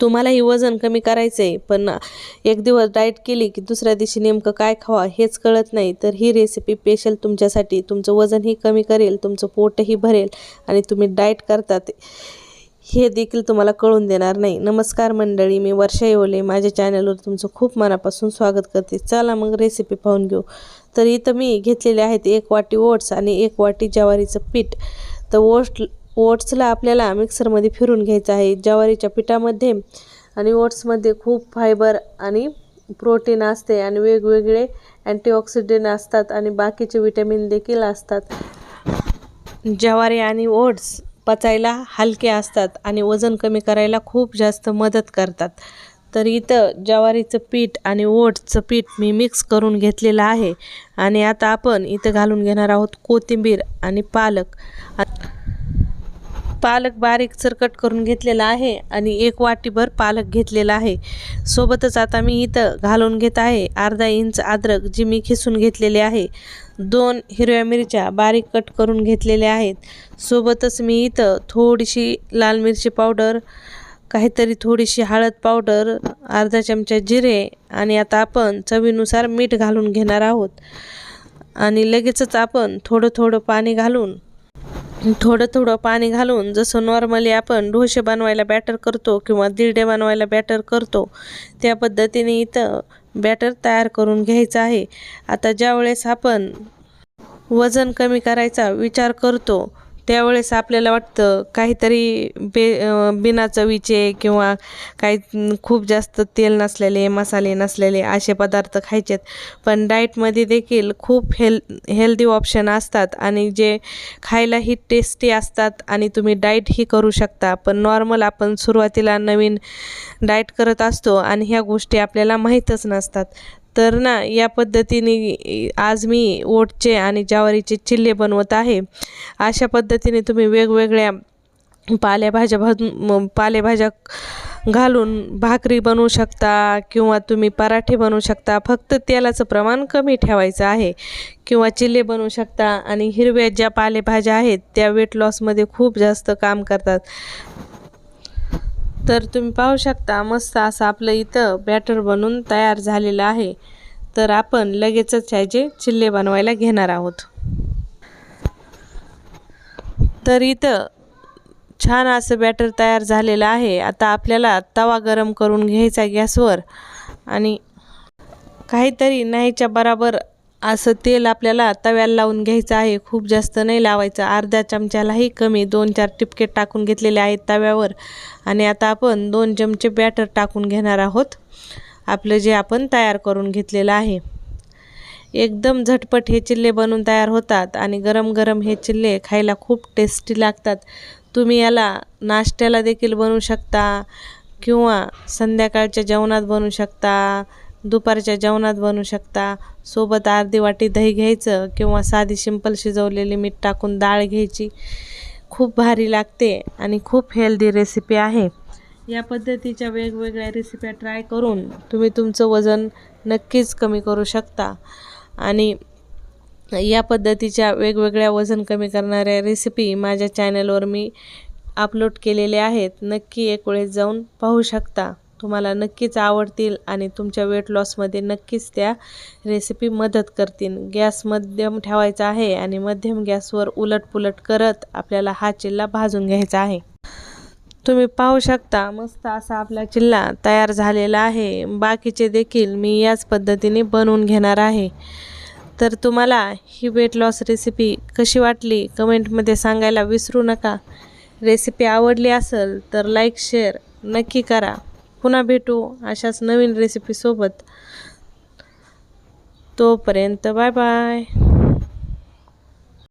तुम्हालाही वजन कमी करायचं आहे पण एक दिवस डाएट केली की दुसऱ्या दिवशी नेमकं काय खावा हेच कळत नाही. तर ही रेसिपी स्पेशल तुमच्यासाठी. तुमचं वजनही कमी करेल तुमचं पोटही भरेल आणि तुम्ही डाएट करतात. हे देखील तुम्हाला कळून देणार नाही. नमस्कार मंडळी मी वर्षा येवले. माझ्या चॅनलवर तुमचं खूप मनापासून स्वागत करते. चला मग रेसिपी पाहून घेऊ. तर इथं मी घेतलेले आहेत एक वाटी ओट्स आणि एक वाटी ज्वारीचं पीठ. तर ओट्स ओट्सला आपल्याला मिक्सरमध्ये फिरून घ्यायचं आहे. ज्वारीच्या पिठामध्ये आणि ओट्समध्ये खूप फायबर आणि प्रोटीन असते आणि वेगवेगळे अँटीऑक्सिडंट असतात आणि बाकीचे विटॅमिन देखील असतात. ज्वारी आणि ओट्स पचायला हलके असतात आणि वजन कमी करायला खूप जास्त मदत करतात. तर इथं ज्वारीचं पीठ आणि ओट्सचं पीठ मी मिक्स करून घेतलेलं आहे. आणि आता आपण इथं घालून घेणार आहोत कोथिंबीर आणि पालक. पालक बारीक कट करून घेतलेला आहे आणि एक वाटीभर पालक घेतलेला आहे. सोबतच आता मी इथं घालून घेत आहे अर्धा इंच अद्रक जी मी खिसून घेतलेली आहे. दोन हिरव्या मिरच्या बारीक कट करून घेतलेल्या आहेत. सोबतच मी इथं थोडीशी लाल मिरची पावडर काहीतरी थोडीशी हळद पावडर अर्धा चमचा जिरे आणि आता आपण चवीनुसार मीठ घालून घेणार आहोत. आणि लगेचच आपण थोडं थोडं पाणी घालून थोडं थोडं पाणी घालून जसं नॉर्मली आपण डोसे बनवायला बॅटर करतो किंवा दिरडे बनवायला बॅटर करतो त्या पद्धतीने इथं बॅटर तयार करून घ्यायचं आहे. आता ज्यावेळेस आपण वजन कमी करायचा विचार करतो त्यावेळेस आपल्याला वाटतं काहीतरी बे बिना चवीचे किंवा काही खूप जास्त तेल नसलेले मसाले नसलेले असे पदार्थ खायचेत. पण डाएटमध्ये देखील खूप हेल हेल्दी ऑप्शन असतात आणि जे खायलाही टेस्टी असतात आणि तुम्ही डाएटही करू शकता. पण नॉर्मल आपण सुरुवातीला नवीन डाएट करत असतो आणि ह्या गोष्टी आपल्याला माहीतच नसतात. तर ना या पद्धतीने आज मी ओटचे आणि ज्वारीचे चिल्ले बनवत आहे. अशा पद्धतीने तुम्ही वेगवेगळ्या पालेभाज्या भाजून पालेभाज्या घालून भाकरी बनवू शकता किंवा तुम्ही पराठे बनवू शकता. फक्त तेलाचं प्रमाण कमी ठेवायचं आहे किंवा चिल्ले बनवू शकता. आणि हिरव्या ज्या पालेभाज्या आहेत त्या वेट लॉसमध्ये खूप जास्त काम करतात. तर तुम्ही पाहू शकता मस्त असं आपलं इथं बॅटर बनून तयार झालेलं आहे. तर आपण लगेचच ह्याचे चिल्ले बनवायला घेणार आहोत. तर इथं छान असं बॅटर तयार झालेलं आहे. आता आपल्याला तवा गरम करून घ्यायचा गॅसवर आणि काहीतरी नाहीच्या बराबर असं तेल आपल्याला तव्याला लावून घ्यायचं आहे. खूप जास्त नाही लावायचं. अर्ध्या चमच्यालाही कमी दोन चार टिपके टाकून घेतलेले आहेत तव्यावर. आणि आता आपण दोन चमचे बॅटर टाकून घेणार आहोत. आपलं जे आपण तयार करून घेतलेलं आहे. एकदम झटपट हे चिल्ले बनवून तयार होतात आणि गरम गरम हे चिल्ले खायला खूप टेस्टी लागतात. तुम्ही याला नाश्त्याला देखील बनवू शकता किंवा संध्याकाळच्या जेवणात बनवू शकता. दुपारच्या जेवणात बनवू शकता. सोबत अर्धी वाटी दही घ्यायचं किंवा साधी सिंपल शिजवलेली मीठ टाकून डाळ घ्यायची. खूप भारी लागते आणि खूप हेल्दी रेसिपी आहे. या पद्धतीच्या वेगवेगळ्या रेसिप्या ट्राय करून तुम्ही तुमचं वजन नक्कीच कमी करू शकता. आणि या पद्धतीच्या वेगवेगळ्या वजन कमी करणाऱ्या रेसिपी माझ्या चॅनलवर मी अपलोड केलेले आहेत. नक्की एक वेळेस जाऊन पाहू शकता. तुम्हाला नक्कीच आवडतील आणि तुमच्या वेट लॉसमध्ये नक्कीच त्या रेसिपी मदत करतील. गॅस मध्यम ठेवायचा आहे आणि मध्यम गॅसवर उलटपुलट करत आपल्याला हा चिल्ला भाजून घ्यायचा आहे. तुम्ही पाहू शकता मस्त असा आपला चिल्ला तयार झालेला आहे. बाकीचे देखील मी याच पद्धतीने बनवून घेणार आहे. तर तुम्हाला ही वेट लॉस रेसिपी कशी वाटली कमेंटमध्ये सांगायला विसरू नका. रेसिपी आवडली असेल तर लाईक शेअर नक्की करा. पुन्हा भेटू अशाच नवीन रेसिपीसोबत तोपर्यंत बाय बाय